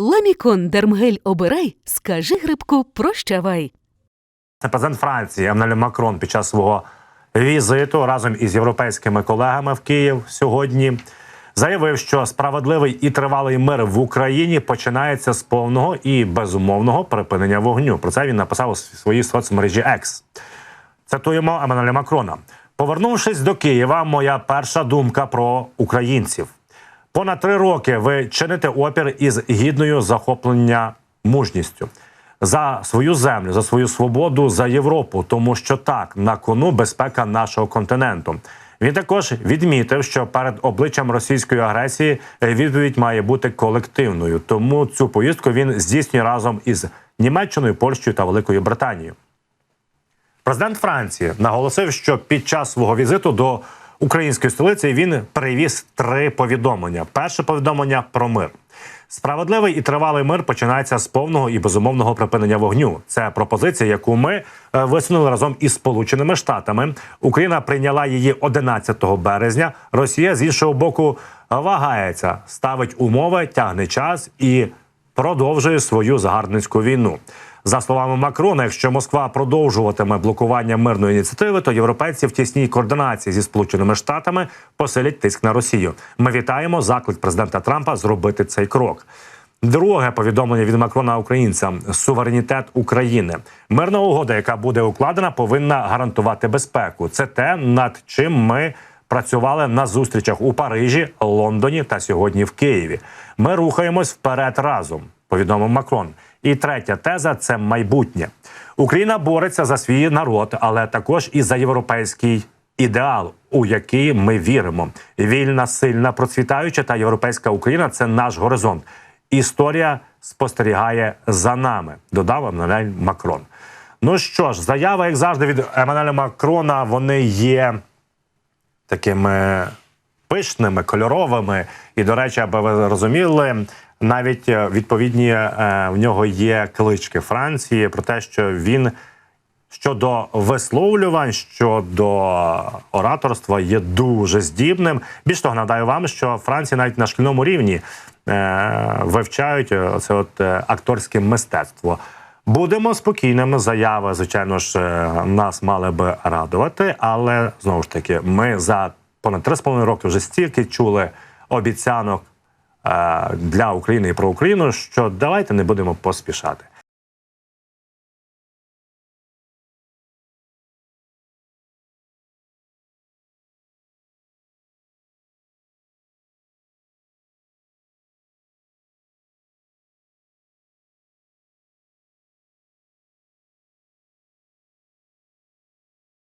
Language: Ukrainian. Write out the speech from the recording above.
Ламікон Дермгель обирай, скажи грибку прощавай. Президент Франції Еммануель Макрон під час свого візиту разом із європейськими колегами в Київ сьогодні заявив, що справедливий і тривалий мир в Україні починається з повного і безумовного припинення вогню. Про це він написав у своїй соцмережі X. Цитуємо Еммануеля Макрона. Повернувшись до Києва, моя перша думка про українців. Понад три роки ви чините опір із гідною захоплення мужністю за свою землю, за свою свободу, за Європу, тому що так на кону безпека нашого континенту. Він також відмітив, що перед обличчям російської агресії е, відповідь має бути колективною. Тому цю поїздку він здійснює разом із Німеччиною, Польщею та Великою Британією. Президент Франції наголосив, що під час свого візиту до української столиці він привіз три повідомлення. Перше повідомлення про мир. Справедливий і тривалий мир починається з повного і безумовного припинення вогню. Це пропозиція, яку ми е, висунули разом із Сполученими Штатами. Україна прийняла її 11 березня. Росія з іншого боку вагається, ставить умови, тягне час і продовжує свою загарбницьку війну. За словами Макрона, якщо Москва продовжуватиме блокування мирної ініціативи, то європейці в тісній координації зі сполученими штатами посилять тиск на Росію. Ми вітаємо заклик президента Трампа зробити цей крок. Друге повідомлення від Макрона українцям: суверенітет України. Мирна угода, яка буде укладена, повинна гарантувати безпеку. Це те, над чим ми працювали на зустрічах у Парижі, Лондоні та сьогодні в Києві. Ми рухаємось вперед разом. Повідомив Макрон. І третя теза це майбутнє. Україна бореться за свій народ, але також і за європейський ідеал, у який ми віримо. Вільна, сильна, процвітаюча та європейська Україна це наш горизонт. Історія спостерігає за нами. Додав Еммануель Макрон. Ну що ж, заява, як завжди, від Еммануеля Макрона, вони є такими пишними, кольоровими. І, до речі, аби ви розуміли, навіть е, відповідні е, в нього є клички Франції про те, що він щодо висловлювань, щодо ораторства є дуже здібним. Більш того, нагадаю вам, що Франція навіть на шкільному рівні е, вивчають це от акторське мистецтво. Будемо спокійними. Заяви, звичайно ж, е, нас мали би радувати, але знову ж таки, ми за понад 3,5 роки вже стільки чули обіцянок е, для України і про Україну, що давайте не будемо поспішати.